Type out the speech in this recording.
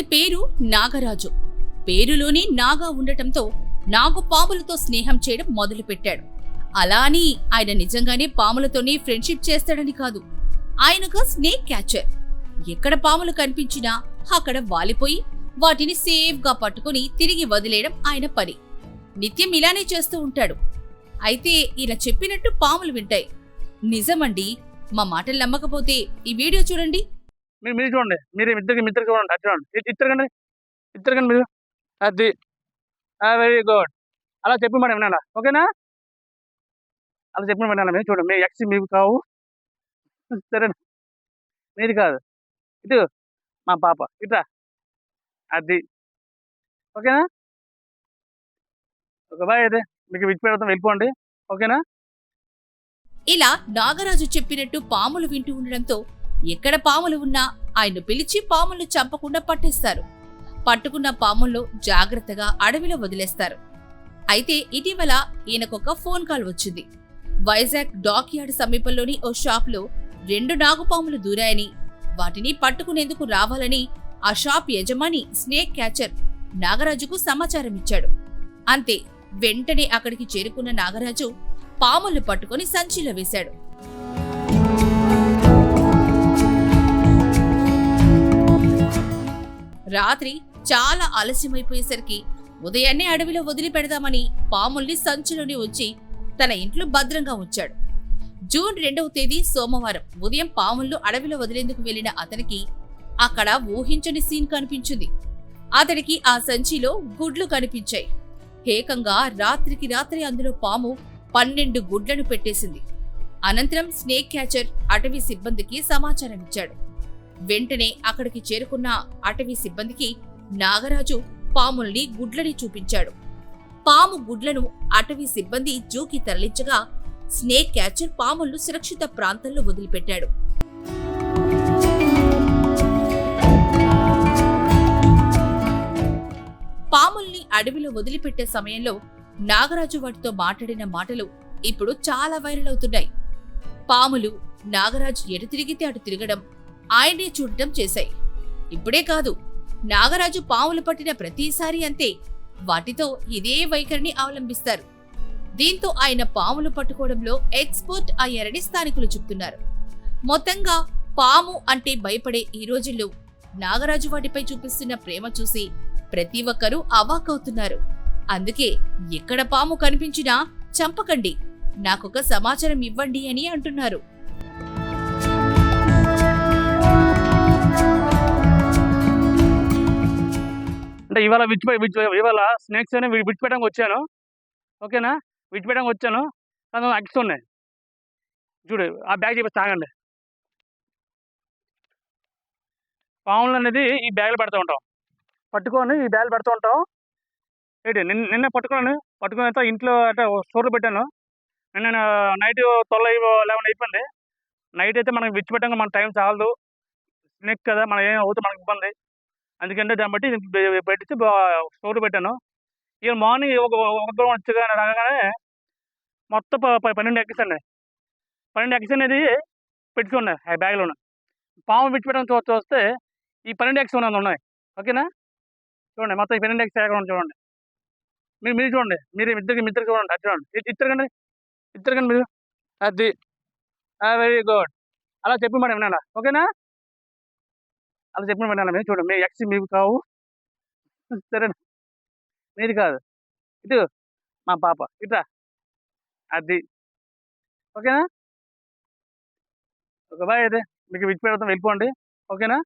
అతడి పేరు నాగరాజు. పేరులోనే నాగా ఉండటంతో నాగు పాములతో స్నేహం చేయడం మొదలుపెట్టాడు. అలా అని ఆయన నిజంగానే పాములతోనే ఫ్రెండ్షిప్ చేస్తాడని కాదు. ఆయనగా స్నేక్ క్యాచర్. ఎక్కడ పాములు కనిపించినా అక్కడ వాలిపోయి వాటిని సేఫ్గా పట్టుకుని తిరిగి వదిలేయడం ఆయన పని. నిత్యం ఇలానే చేస్తూ ఉంటాడు. అయితే ఇలా చెప్పినట్టు పాములు వింటాయి. నిజమండి మా మాటలు నమ్మకపోతే ఈ వీడియో చూడండి. మీరు మీరు చూడండి. మీరు ఇద్దరికి ఇద్దరు చూడండి. అది చూడండి. ఇద్దరు కండి ఇద్దరు కండి మీరు. అది. వెరీ గుడ్ అలా చెప్పి మేడం వినాలా ఓకేనా? అలా చెప్పిన వినాలా మీరు చూడండి. మీ ఎక్స్ మీకు కావు. సరే మీది కాదు. ఇటు మా పాప. ఇట్రా అది. ఓకేనా? ఒక బాయ్ అయితే. మీకు విచ్చి పెడతాం. వెళ్ళిపోండి. ఓకేనా? ఇలా నాగరాజు చెప్పినట్టు పాములు వింటూ ఉండడంతో ఎక్కడ పాములు ఉన్నా ఆయన్ను పిలిచి పాములను చంపకుండా పట్టేస్తారు. పట్టుకున్న పాముల్లో జాగ్రత్తగా అడవిలో వదిలేస్తారు. అయితే ఇటీవల ఈయనకొక ఫోన్ కాల్ వచ్చింది. వైజాగ్ డాక్ యార్డ్ సమీపంలోని ఓ షాప్లో రెండు నాగుపాములు దూరాయని వాటిని పట్టుకునేందుకు రావాలని ఆ షాప్ యజమాని స్నేక్ క్యాచర్ నాగరాజుకు సమాచారం ఇచ్చాడు. అంతే వెంటనే అక్కడికి చేరుకున్న నాగరాజు పాములు పట్టుకొని సంచిలో వేశాడు. రాత్రి చాలా ఆలస్యమైపోయేసరికి ఉదయాన్నే అడవిలో వదిలిపెడదామని పాముల్ని సంచిలోని ఉంచి తన ఇంట్లో భద్రంగా ఉంచాడు. జూన్ రెండవ తేదీ సోమవారం ఉదయం పాములను అడవిలో వదిలేందుకు వెళ్ళిన అతనికి అక్కడ ఊహించని సీన్ కనిపించింది. అతడికి ఆ సంచిలో గుడ్లు కనిపించాయి. ఏకంగా రాత్రికి రాత్రి అందులో పాము పన్నెండు గుడ్లను పెట్టేసింది. అనంతరం స్నేక్ క్యాచర్ అటవీ సిబ్బందికి సమాచారం ఇచ్చాడు వెంటనే అక్కడికి చేరుకున్న అటవీ సిబ్బందికి నాగరాజు పాముల్ని గుడ్లని చూపించాడు. పాము గుడ్లను అటవీ సిబ్బంది జూకి తరలించగా స్నేక్ క్యాచర్ పాములను సురక్షిత ప్రాంతంలో వదిలిపెట్టాడు. పాముల్ని అడవిలో వదిలిపెట్టే సమయంలో నాగరాజు వాటితో మాట్లాడిన మాటలు ఇప్పుడు చాలా వైరల్ అవుతున్నాయి. పాములు నాగరాజు ఎటు తిరిగితే అటు తిరగడం ఆయనే చూడటం చేశాయి. ఇప్పుడే కాదు నాగరాజు పాములు పట్టిన ప్రతిసారి అంతే. వాటితో ఇదే వైఖరిని అవలంబిస్తారు. దీంతో ఆయన పాములు పట్టుకోవడంలో ఎక్స్పర్ట్ అయ్యారని స్థానికులు చెప్తున్నారు. మొత్తంగా పాము అంటే భయపడే ఈ రోజుల్లో నాగరాజు వాటిపై చూపిస్తున్న ప్రేమ చూసి ప్రతి ఒక్కరూ అవాక్కవుతున్నారు అందుకే ఎక్కడ పాము కనిపించినా చంపకండి నాకొక సమాచారం ఇవ్వండి అని అంటున్నారు. అంటే ఇవాళ విడిచిపోయి విడిచి ఇవాళ స్నేక్స్ అని విడిచిపెట్టడానికి వచ్చాను. ఓకేనా? విడిచిపెట్టడానికి వచ్చాను. కానీ అగ్స్ ఉన్నాయి. చూడు ఆ బ్యాగ్ చెప్పేసి తాగండి. పాములు అనేది ఈ బ్యాగ్లో పెడుతూ ఉంటాం. పట్టుకొని ఈ బ్యాగ్లు పెడుతూ ఉంటాం. ఏంటి? నిన్న నిన్న పట్టుకున్నాను. పట్టుకున్న తర్వాత ఇంట్లో అంటే స్టోర్లో పెట్టాను. నిన్న నైట్ ట్వెల్వ్ లెవెన్ అయిపోయింది. నైట్ అయితే మనకి విడిచిపెట్టడానికి మన టైం చాలదు. స్నేక్ కదా మనం ఏం అవుతుంది మనకి ఇబ్బంది. అందుకంటే దాన్ని బట్టి పెట్టించి స్టోర్ పెట్టాను. ఇక మార్నింగ్ ఒక ఒక దూరం వచ్చగా రాగానే మొత్తం ప- పన్నెండు ఎక్కస్ అండి. పన్నెండు ఎగ్స్ అనేది పెట్టుకున్నాయి ఆ బ్యాగ్లో పాము విడిచిపెట్టడం చూ చూస్తే ఈ పన్నెండు ఎక్స్ ఉన్నది ఉన్నాయి. ఓకేనా? చూడండి మొత్తం ఈ పన్నెండు ఎక్స్ ఎక్కడ చూడండి. మీరు మీరు చూడండి. మీరు ఇద్దరికి మిత్రులు చూడండి. అది చూడండి. ఇద్దరు కండి. ఇద్దరు కండి మీరు. అది. Very good. అలా చెప్పి మేడం వినాలా ఓకేనా? అలా చెప్పిన పడినా మేము చూడండి మేము ఎక్స్ మీకు కావు. సరే మీది కాదు. ఇటు మా పాప. ఇట్రా అది. ఓకేనా? ఒక బాయ్ అయితే. మీకు విచ్చిపెడతాం వెళ్ళిపోండి. ఓకేనా?